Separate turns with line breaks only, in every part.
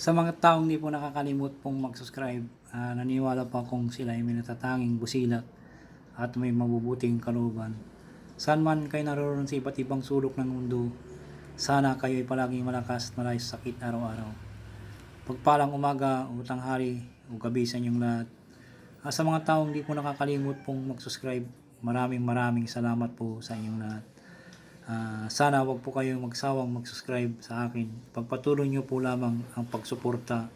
Sa mga taong hindi po nakakalimot pong mag-subscribe, ah, naniwala pa kung sila ay may natatanging busilak at may mabubuting kalooban. Saan man kayo naroon sa iba't ibang sulok ng mundo, sana kayo ay palaging malakas at malayo sa sakit araw-araw. Pagpalang umaga o tanghali o gabi sa inyong lahat. Ah, sa mga taong hindi po nakakalimot pong mag-subscribe, maraming maraming salamat po sa inyong lahat. Ah, sana wag po kayong magsawang mag-subscribe sa akin. Pagpatuloy nyo po lamang ang pagsuporta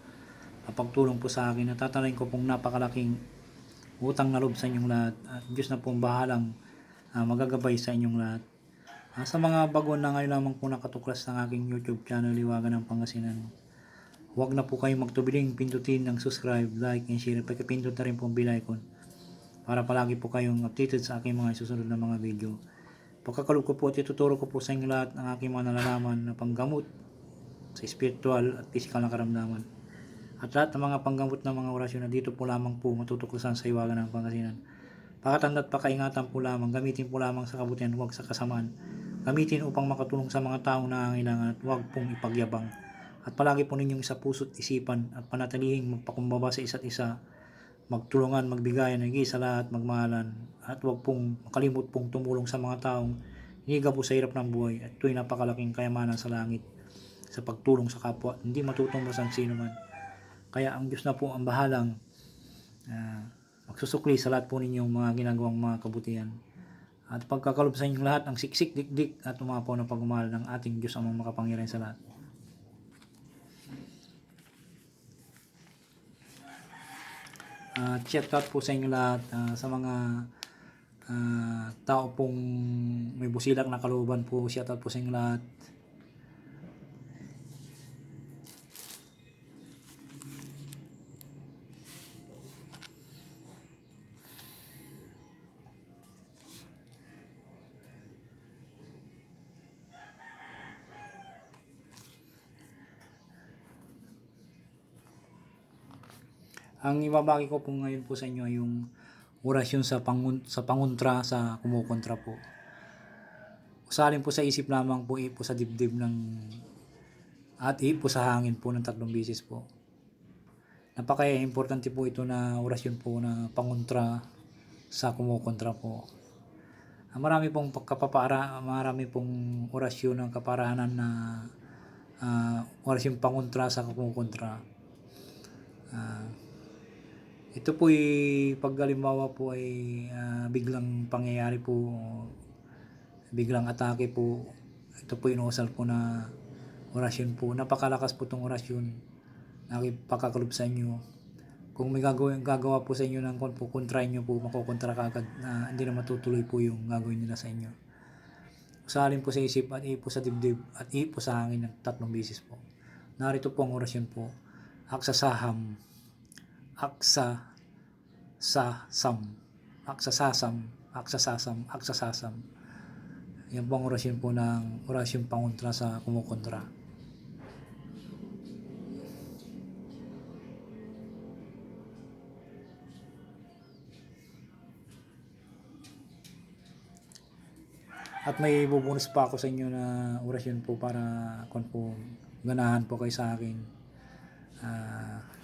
at pagtulong po sa akin. Natatanayin ko pong napakalaking utang na loob sa inyong lahat. At Diyos na pong bahalang ah, magagabay sa inyong lahat. Ah, sa mga bago na ngayon lamang po nakatuklas ng aking YouTube channel, Liwagan ng Pangasinan. Huwag na po kayong magtubiling pindutin ng subscribe, like, and share. Pagkapindot na rin po ang bell icon para palagi po kayong updated sa aking mga susunod na mga video. Pagkakalog ko po at ituturo ko po sa inyo lahat ng aking mga nalalaman na panggamot sa spiritual at physical na karamdaman. At lahat ng mga panggamot na mga orasyon na dito po lamang po matutuklasan sa iwagan ng Pangasinan. Pakatanda at pakaingatan po lamang, gamitin po lamang sa kabutihan, huwag sa kasamaan. Gamitin upang makatulong sa mga taong nangangailangan at huwag pong ipagyabang. At palagi po ninyong isa puso't isipan at panatilihing magpakumbaba sa isa't isa magtulungan, magbigayan, naging sa lahat, magmahalan, at huwag pong makalimot pong tumulong sa mga taong hiniga po sa hirap ng buhay at ito'y napakalaking kayamanan sa langit sa pagtulong sa kapwa. Hindi matutumbasan sino man. Kaya ang Diyos na po ang bahalang ah, magsusukli sa lahat po ninyong mga ginagawang mga kabutihan. At pagkakalob sa inyong lahat ang siksik, dikdik at umapaw ng pagmamahal ng ating Diyos ang makapangyarihan sa lahat. Uh, shout out po sa inyo lahat ah, sa mga ah, tao pong may busilak na kalooban po. Shout out po sa inyo lahat. Ang ibabagi ko po ngayon po sa inyo ay yung orasyon sa pangun sa pangontra sa kumukontra po. Usalin po sa isip lamang po ipo sa dibdib ng at ipo sa hangin po ng tatlong bisis po. Napaka-importante po ito na orasyon po na pangontra sa kumukontra po. Marami pong pagkapapara, marami pong orasyon ng kaparahanan na uh, orasyon pangontra sa kumukontra. Ah, ito po ay pag halimbawa po ay ah, biglang pangyayari po, biglang atake po, ito po inuusal po na orasyon po. Napakalakas po itong orasyon na pakakalob sa inyo. Kung may gagawin, gagawa po sa inyo ng po, kontrahin nyo po, makukontra ka agad na hindi na matutuloy po yung gagawin nila sa inyo. Usalin po sa isip at ipo sa dibdib at ipo sa hangin ng tatlong bisis po. Narito po ang orasyon po. Aksasaham, aksa sa sam. Aksasasam aksasasam aksasasam yan po ang orasyon po ng orasyon pangontra sa kumukontra. At may bubunus pa ako sa inyo na orasyon po para kung po ganahan po kayo sa akin. Ah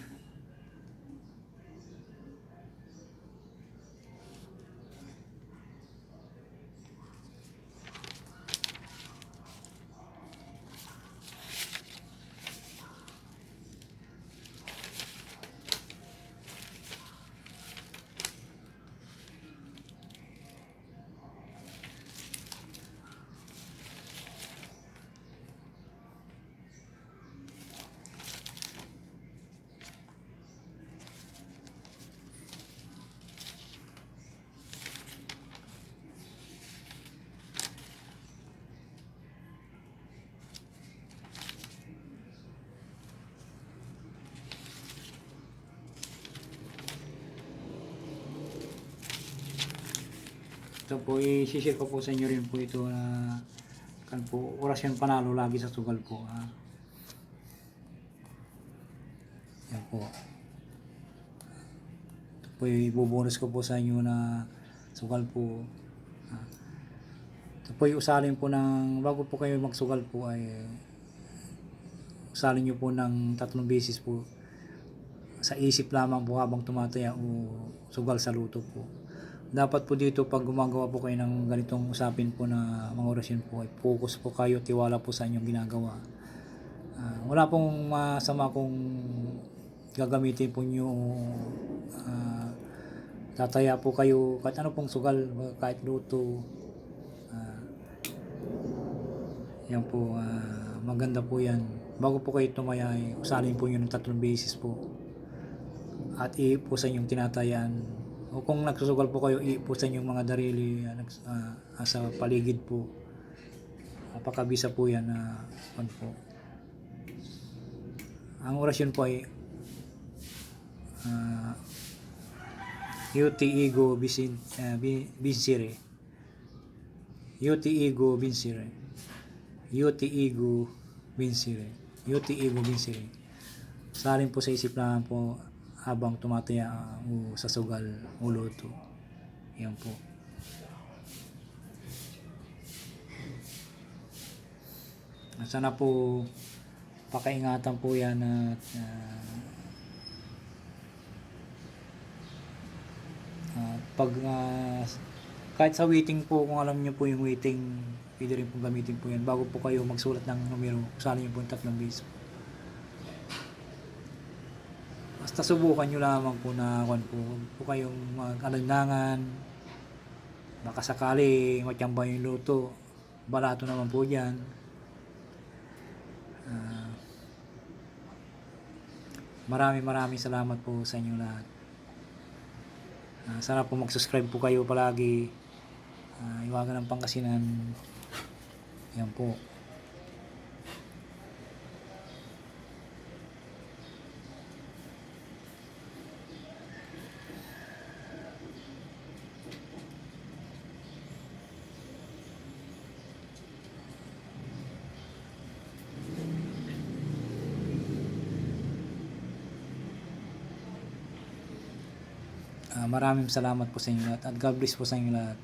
Ito po, i-share ko po sa inyo rin po ito na kan po, orasyon panalo lagi sa sugal po. Ah. Yan po. Ito po ibubonus ko po sa inyo na sugal po. Ah, ito po usalin po ng, bago po kayo magsugal po ay usalin nyo po ng tatlong beses po sa isip lamang po habang tumataya o sugal sa luto po. Dapat po dito pag gumagawa po kayo ng ganitong usapin po na mga orasyon po focus po kayo, tiwala po sa inyong ginagawa. Ah, wala pong masama kung gagamitin po nyo ah, tataya po kayo kahit ano pong sugal, kahit luto. Ah, yan po, ah, maganda po yan. Bago po kayo tumaya, ay usalin po nyo ng tatlong beses po. At iipusan yung tinatayan. O kung nagsusugal po kayo, iipusan yung mga darili ah, sa paligid po. Napakabisa po yan na ano po. Ang orasyon po ay uh, Yuti Ego Bisin, uh, Binsire. Yuti Ego Binsire. Yuti Ego Binsire. Yuti Ego Binsire. Salin po sa isip lang po habang tumataya o sa sugal o luto. Yan po. Sana po pakaingatan po yan at ah, ah, pag ah, kahit sa waiting po kung alam niyo po yung waiting pwede rin po gamitin po yan bago po kayo magsulat ng numero usahin niyo po yung tatlong beses basta subukan nyo lamang po na kwan po po kayong mag-alandangan baka sakali matyamba yung luto barato naman po dyan Ah, Maraming maraming salamat po sa inyo lahat. Ah, sana po mag-subscribe po kayo palagi. Uh, iwagan ng pangkasinan. Yan po. Ah, maraming salamat po sa inyo lahat at God bless po sa inyo lahat.